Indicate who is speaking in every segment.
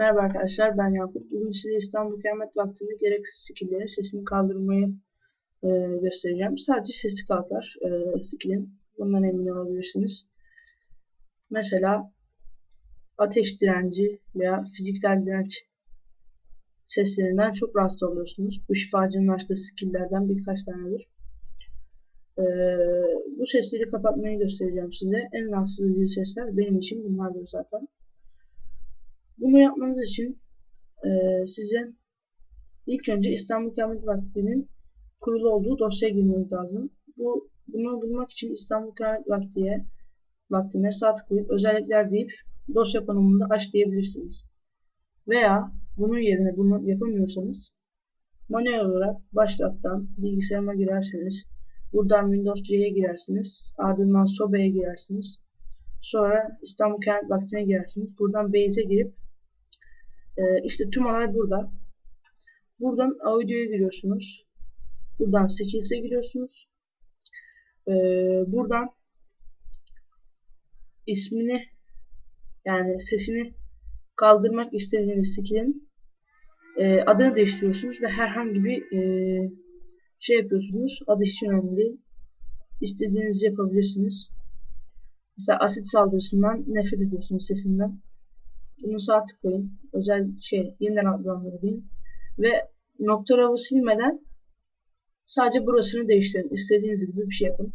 Speaker 1: Merhaba arkadaşlar ben Yakup. Bugün size İstanbul Kıyamet Vakti'nde gereksiz skill'lerin sesini kaldırmayı e, göstereceğim. Sadece sesi kalkar e, skill'in. Bundan emin olabilirsiniz. Mesela ateş direnci veya fiziksel direnç seslerinden çok rahatsız oluyorsunuz. Bu şifacının açtığı skill'lerden birkaç tanedir. E, bu sesleri kapatmayı göstereceğim size. En rahatsız edici sesler benim için bunlardır zaten. Bunu yapmanız için e, size ilk önce İstanbul Kıyamet Vakti'nin kurulu olduğu dosyaya girmeniz lazım. Bu bunu bulmak için İstanbul Kıyamet Vakti'ye vaktine sağ tıklayıp özellikler deyip dosya konumunda aç diyebilirsiniz. Veya bunun yerine bunu yapamıyorsanız manuel olarak başlattan bilgisayarıma girerseniz buradan Windows C'ye girersiniz. Ardından Sobe'ye girersiniz. Sonra İstanbul Kent Vakti'ne girersiniz. Buradan Base'e girip e, işte tüm olay burada. Buradan audio'ya giriyorsunuz. Buradan skills'e giriyorsunuz. E, buradan ismini yani sesini kaldırmak istediğiniz skill'in e, adını değiştiriyorsunuz ve herhangi bir e, şey yapıyorsunuz. Adı hiç önemli değil. İstediğinizi yapabilirsiniz. Mesela asit saldırısından nefret ediyorsunuz sesinden. Bunu sağ tıklayın. Özel şey yeniden adlandırayım. Ve nokta ravı silmeden sadece burasını değiştirin. İstediğiniz gibi bir şey yapın.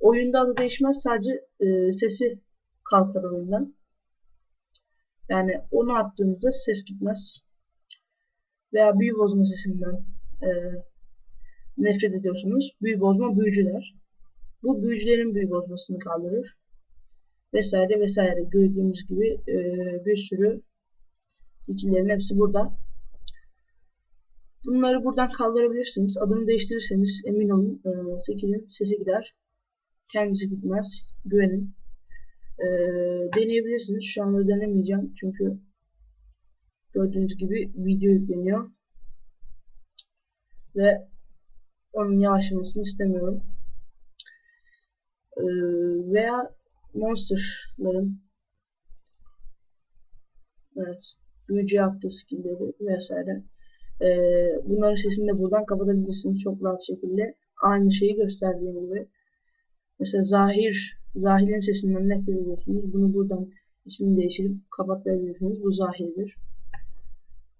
Speaker 1: Oyunda adı değişmez. Sadece e, sesi kalkar oyundan. Yani onu attığınızda ses gitmez. Veya büyü bozma sesinden e, nefret ediyorsunuz. Büyü bozma büyücüler. Bu büyücülerin büyü bozmasını kaldırır vesaire vesaire gördüğümüz gibi e, bir sürü skill'lerin hepsi burada. Bunları buradan kaldırabilirsiniz. Adını değiştirirseniz emin olun e, skill'in sesi gider. Kendisi gitmez. Güvenin. E, deneyebilirsiniz. Şu anda denemeyeceğim. Çünkü gördüğünüz gibi video yükleniyor. Ve onun yavaşlamasını istemiyorum. E, veya monsterların evet büyücü yaptığı skillleri vesaire. Ee, bunların sesini de buradan kapatabilirsiniz çok rahat şekilde. Aynı şeyi gösterdiğim gibi. Mesela Zahir Zahir'in sesinden nefret ediyorsunuz bunu buradan ismini değiştirip kapatabilirsiniz. Bu Zahir'dir.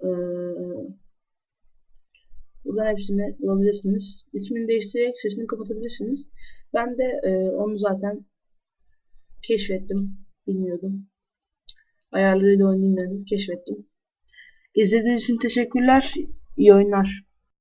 Speaker 1: Ee, buradan hepsini bulabilirsiniz. İsmini değiştirerek sesini kapatabilirsiniz. Ben de e, onu zaten keşfettim. Bilmiyordum. Ayarlarıyla oynayayım dedim. Keşfettim. İzlediğiniz için teşekkürler. İyi oyunlar.